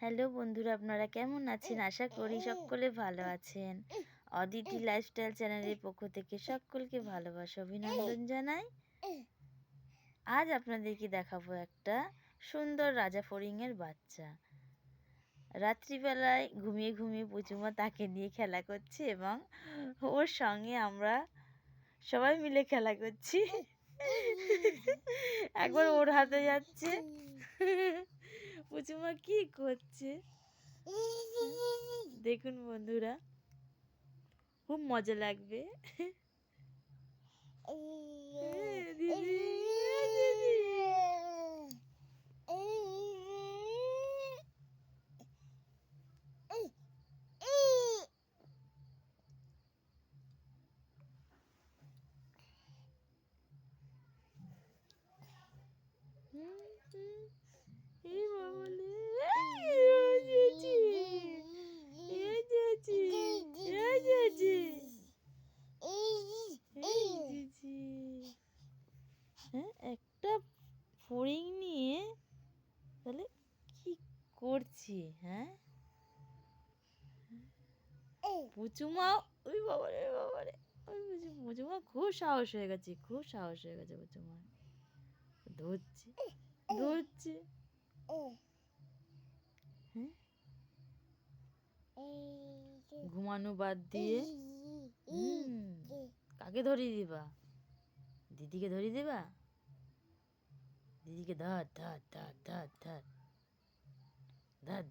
Hello বন্ধুরা আপনারা কেমন আছেন? আশা করি সকলে ভালো আছেন। অদিতি লাইফস্টাইল চ্যানেলের পক্ষ থেকে সকলকে ভালোবাসা অভিনন্দন জানাই। আজ আপনাদেরকে দেখাবো একটা সুন্দর রাজা ফড়িংয়ের বাচ্চা। রাত্রিবেলায় ঘুমিয়ে ঘুমিয়ে পুচুমা তাকে নিয়ে খেলা করছে এবং ওর সঙ্গে আমরা সবাই মিলে খেলা করছি। একবার ওর হাতে যাচ্ছে। পুচুমা কি করছে? দেখুন বন্ধুরা খুব মজা লাগবে দিদি দিদি এই বাবালে এই জেজি এই জেজি এই জেজি এই জেজি হ্যাঁ একটা ফড়িং নিয়ে তাহলে কি করছি হ্যাঁ? পুচুমা ওই বাবারে বাবারে ওই পুচু পুচুমা খুব সাহস হয়ে গেছে খুব সাহস হয়ে গেছে পুচুমা ধরছে ধরছে। হ্যাঁ? ঘুমানো বাদ দিয়ে। কাকে ধরিয়ে দিবা? দিদিকে ধরিয়ে দিবা? দিদিকে ধর ধর ধর ধর ধর। ধর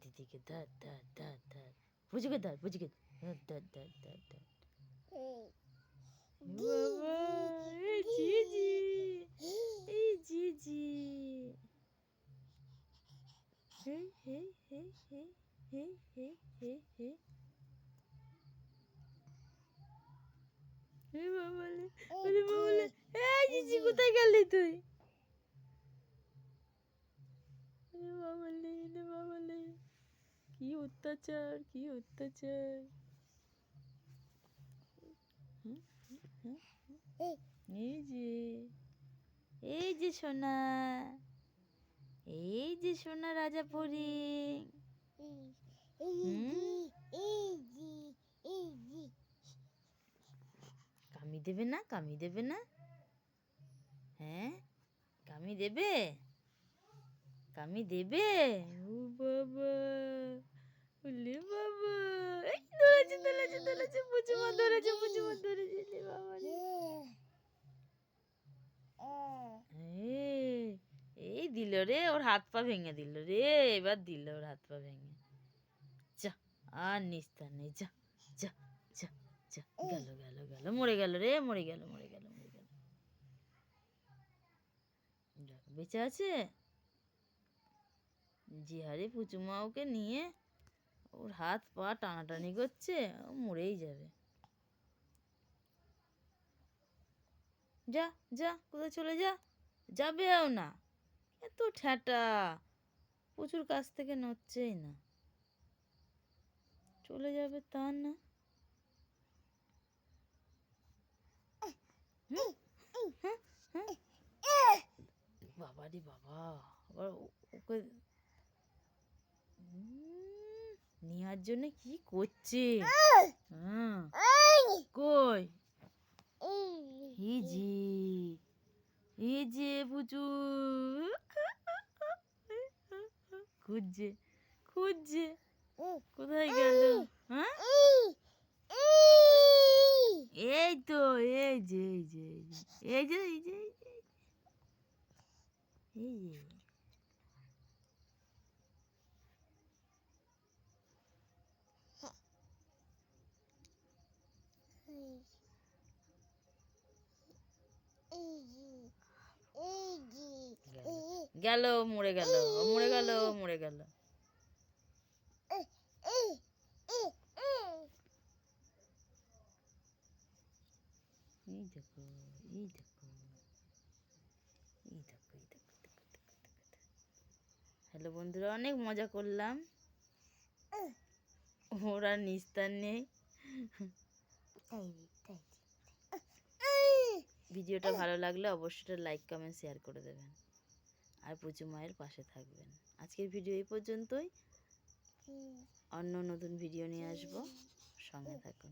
জিজি কোথায় গেলি তুই? কি অত্যাচার কি অত্যাচার। এই যে এই যে সোনা, এই যে সোনা রাজা পরি কামি দেবে না, কামি দেবে না? হ্যাঁ? কামি দেবে? কামি দেবে? বাবা। বাবা, এই ধরেছে ধরেছে ধরেছে পুচুমা ধরেছে পুচুমা ধরেছে লে বাবা এই দিল রে, ওর হাত পা ভেঙে দিল রে, এবার দিল ওর হাত পা ভেঙে। যা, আর নিস্তার নেই, যা যা যা যা, গেল গেল গেল, মরে গেল রে, মরে গেল মরে গেল মরে গেল। বেঁচে আছে? যে হারে পুচুমা ওকে নিয়ে ওর হাত পা টানাটানি করছে, ও মরেই যাবে। যা যা, কোথায় চলে যা? যাবেও না। এত ঠ্যাটা প্রচুর কাছ থেকে নড়ছেই না। চলে যাবে তা না। হুম। বাবা, আবার ওকে নেওয়ার জন্য কি করছে? কই? এই যে পুচু খুঁজছে খুঁজছে। কোথায় গেল? হ্যাঁ? এই তো এই যে এই যে এই যে এই যে এই যে এই যে গেল, মরে গেল মরে গেল মরে গেল। হ্যালো বন্ধুরা, অনেক মজা করলাম। ওর নিস্তার নেই। ভিডিওটা ভালো লাগলে অবশ্যই লাইক, কমেন্ট শেয়ার করে দেবেন। আর পুচু মায়ের পাশে থাকবেন। আজকের ভিডিও এই পর্যন্তই। অন্য নতুন ভিডিও নিয়ে আসব। সঙ্গে থাকুন।